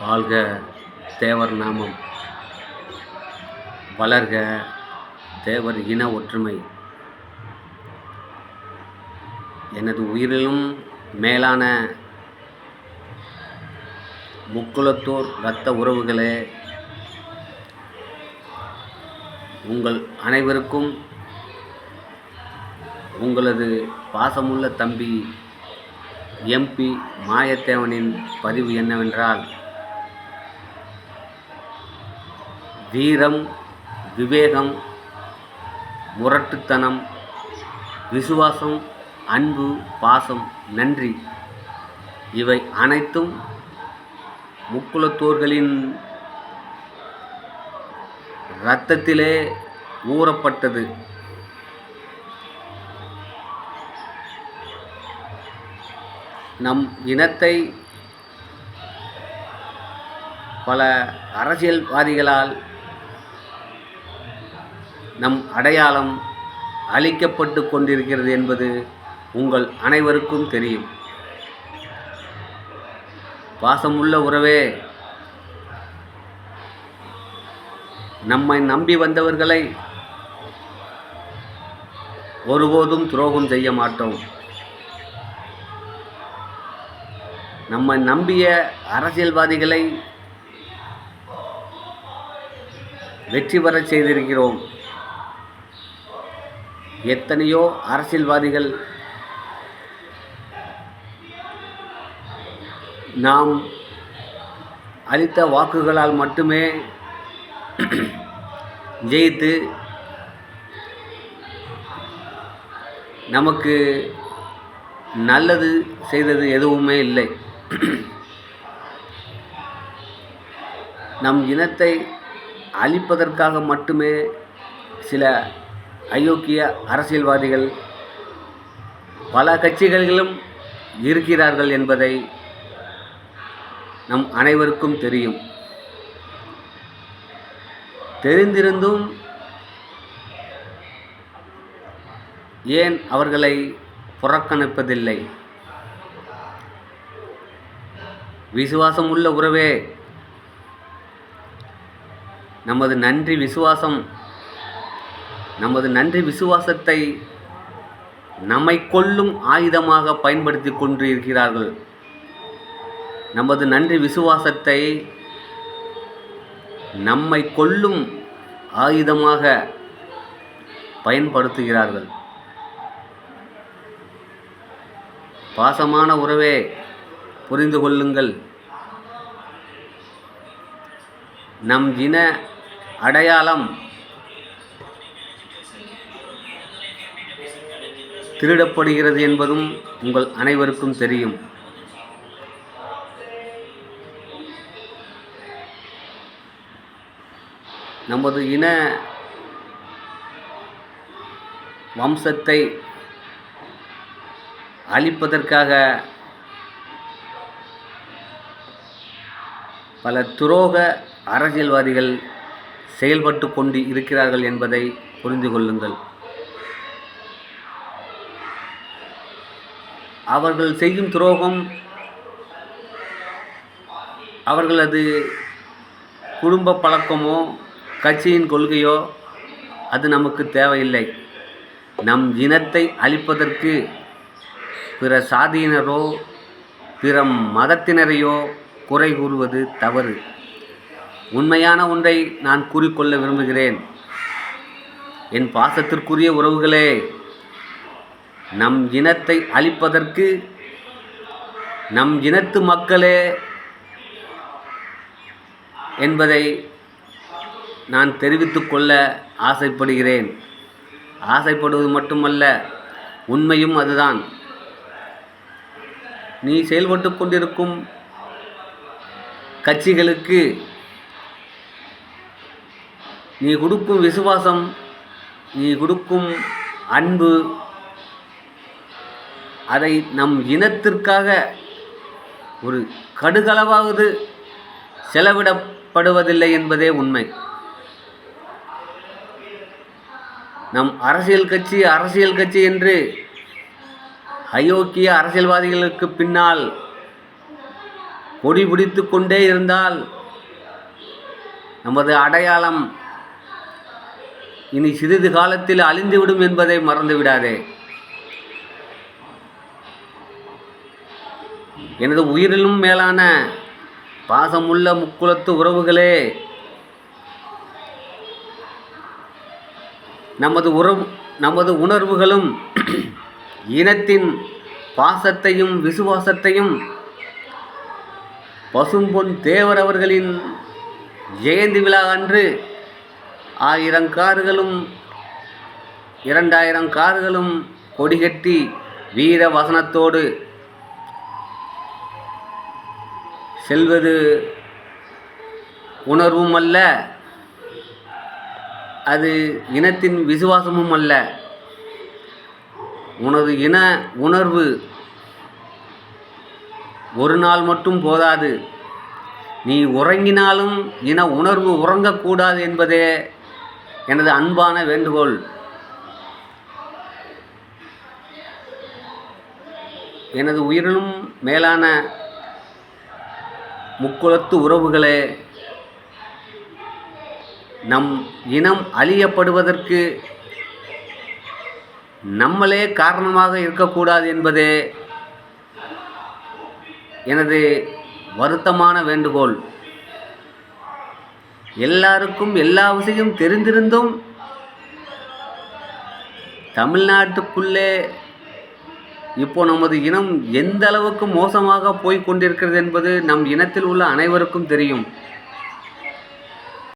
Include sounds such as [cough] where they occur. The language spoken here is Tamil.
வாழ்க தேவர் நாமம். வளர்க தேவர் இன ஒற்றுமை. எனது உயிரிலும் மேலான முக்குலத்தோர் இரத்த உறவுகளே உங்கள் அனைவருக்கும் உங்களது பாசமுள்ள தம்பி எம்பி மாயத்தேவனின் பதிவு என்னவென்றால் வீரம் விவேகம் முரட்டுத்தனம் விசுவாசம் அன்பு பாசம் நன்றி. இவை அனைத்தும் முக்குலத்தோர்களின் இரத்தத்திலே ஊறப்பட்டது. நம் இனத்தை பல அரசியல்வாதிகளால் நம் அடையாளம் அழிக்கப்பட்டு கொண்டிருக்கிறது என்பது உங்கள் அனைவருக்கும் தெரியும். பாசமுள்ள உறவே நம்மை நம்பி வந்தவர்களை ஒருபோதும் துரோகம் செய்ய மாட்டோம். நம்மை நம்பிய அரசியல்வாதிகளை வெற்றி பெறச் செய்திருக்கிறோம். எத்தனையோ அரசியல்வாதிகள் நாம் அளித்த வாக்குகளால் மட்டுமே ஜெயித்து நமக்கு நல்லது செய்தது எதுவுமே இல்லை. நம் இனத்தை அழிப்பதற்காக மட்டுமே சில அயோக்கிய அரசியல்வாதிகள் பல கட்சிகளிலும் இருக்கிறார்கள் என்பதை நம் அனைவருக்கும் தெரியும். தெரிந்திருந்தும் ஏன் அவர்களை புறக்கணிப்பதில்லை? விசுவாசம் உள்ள உறவே. நமது நன்றி விசுவாசம் நமது நன்றி விசுவாசத்தை நம்மை கொல்லும் ஆயுதமாக பயன்படுத்தி கொண்டு இருக்கிறார்கள் நமது நன்றி விசுவாசத்தை நம்மை கொல்லும் ஆயுதமாக பயன்படுத்துகிறார்கள். பாசமான உறவே புரிந்து கொள்ளுங்கள். நம் இன அடையாளம் திருடப்படுகிறது என்பதும் உங்கள் அனைவருக்கும் தெரியும். நமது இன வம்சத்தை அழிப்பதற்காக பல துரோக அரசியல்வாதிகள் செயல்பட்டு கொண்டு இருக்கிறார்கள் என்பதை புரிந்து கொள்ளுங்கள். அவர்கள் செய்யும் துரோகம் அவர்களது குடும்ப பழக்கமோ கட்சியின் கொள்கையோ அது நமக்கு தேவையில்லை. நம் இனத்தை அழிப்பதற்கு பிற சாதியினரோ பிற மதத்தினரையோ குறை கூறுவது தவறு. உண்மையான ஒன்றை நான் கூறிக்கொள்ள விரும்புகிறேன். என் பாசத்திற்குரிய உறவுகளே நம் இனத்தை அழிப்பதற்கு நம் இனத்து மக்களே என்பதை நான் தெரிவித்து கொள்ள ஆசைப்படுகிறேன். ஆசைப்படுவது மட்டுமல்ல உண்மையும் அதுதான். நீ செயல்பட்டு கொண்டிருக்கும் கட்சிகளுக்கு நீ கொடுக்கும் விசுவாசம் நீ கொடுக்கும் அன்பு அதை நம் இனத்திற்காக ஒரு கடுகளவாவது செலவிடப்படுவதில்லை என்பதே உண்மை. நம் அரசியல் கட்சி அரசியல் கட்சி என்று அயோக்கிய அரசியல்வாதிகளுக்கு பின்னால் கொடி பிடித்து கொண்டே இருந்தால் நமது அடையாளம் இனி சிறிது காலத்தில் அழிந்துவிடும் என்பதை மறந்து எனது உயிரிலும் மேலான பாசமுள்ள முக்குலத்து உறவுகளே நமது உறவு நமது உணர்வுகளும் [clears throat] இனத்தின் பாசத்தையும் விசுவாசத்தையும் பசும்பொன் தேவர் அவர்களின் ஜெயந்தி விழா அன்று ஆயிரம் கார்களும் இரண்டாயிரம் கார்களும் கொடிகட்டி வீர வசனத்தோடு செல்வது உணர்வும் அல்ல அது இனத்தின் விசுவாசமும் அல்ல உனது இன உணர்வு ஒரு நாள் மட்டும் போதாது. நீ உறங்கினாலும் இன உணர்வு உறங்கக்கூடாது என்பதே எனது அன்பான வேண்டுகோள். எனது உயிரினும் மேலான முக்குலத்து உறவுகளே நம் இனம் அழியப்படுவதற்கு நம்மளே காரணமாக இருக்கக்கூடாது என்பதே எனது வருத்தமான வேண்டுகோள். எல்லாருக்கும் எல்லா விஷயம் தெரிந்திருந்தும் தமிழ்நாட்டுக்குள்ளே இப்போ நமது இனம் எந்த அளவுக்கு மோசமாக போய் கொண்டிருக்கிறது என்பது நம் இனத்தில் உள்ள அனைவருக்கும் தெரியும்.